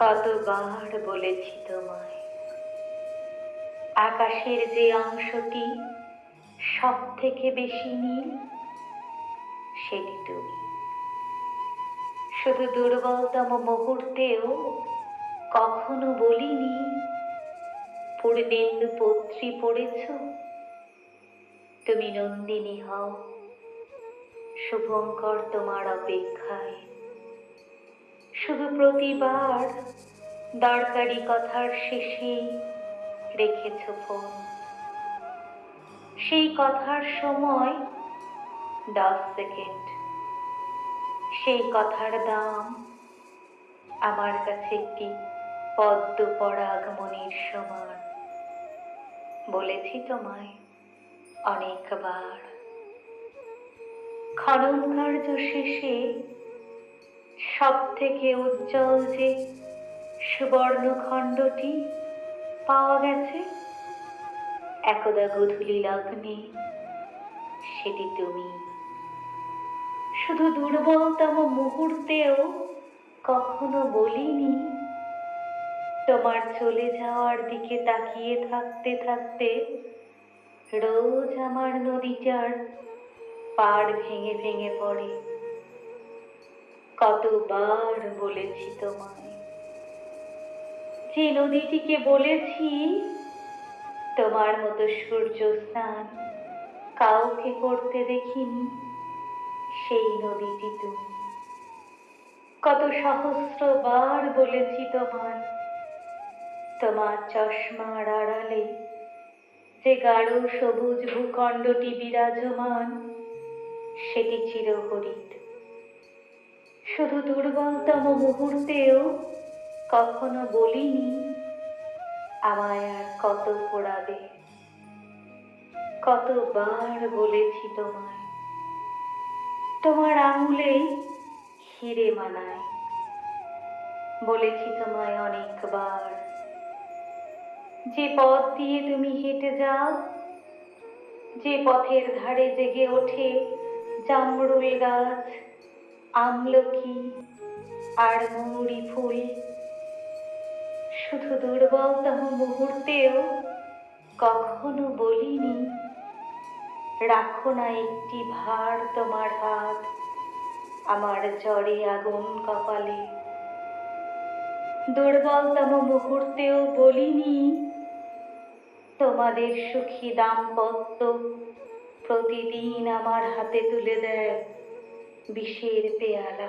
কতবার বলেছি তোমায়। আকাশের যে অংশটি সব থেকে বেশি নীল, সেটি তুমি। শুধু দুর্বলতম মুহূর্তেও কখনো বলিনি পূর্ণেন্দু পত্রী পড়েছ, তুমি নন্দিনী হও, শুভঙ্কর তোমার অপেক্ষায়। শুধু প্রতিবার দরকারি কথার শেষে রেখেছ ফোন। সেই কথার সময় দশ সেকেন্ড। সেই কথার দাম আমার কাছে একটি পদ্ম পরাগমনির সমান। বলেছি তোমায় অনেকবার। খনন কার্য শেষে সব থেকে উজ্জ্বল যে সুবর্ণ খণ্ডটি পাওয়া গেছে? একদা গধূলি লগ্নে সেটি তুমি। শুধু দুর্বলতম মুহূর্তেও কখনো বলিনি, তোমার চলে যাওয়ার দিকে তাকিয়ে থাকতে থাকতে রোজ আমার নদীটার পাড় ভেঙে ভেঙে পড়ে। কতবার বলেছি তোমায়। যে নদীটিকে বলেছি তোমার মতো সূর্য স্নান কাউকে করতে দেখিনি সেই নদীটি তুমি। কত সহস্রবার বলেছি তোমার তোমার চশমার আড়ালে যে গাঢ় সবুজ ভূখণ্ডটি বিরাজমান, সেটি চিরহরিত। শুধু দুর্বলতম মুহূর্তেও কখনো বলিনি, আমায় আর কত পোড়াবে? কতবার বলেছি তোমায়, তোমার আঙুলেই হিরে মানায়। বলেছি তোমায় অনেকবার, যে পথ দিয়ে তুমি হেঁটে যাও, যে পথের ধারে জেগে ওঠে জামরুল গাছ আমলকি আর মৌরি ফুল শুধু দুর্বলতম মুহূর্তেও কখনো বলিনি, রাখো না একটি ভার তোমার হাত আমার জ্বরে আগুন কপালে। দুর্বলতম মুহূর্তেও বলিনি, তোমাদের সুখী দাম্পত্য প্রতিদিন আমার হাতে তুলে দেয়। വിഷയിരുത്തിയാല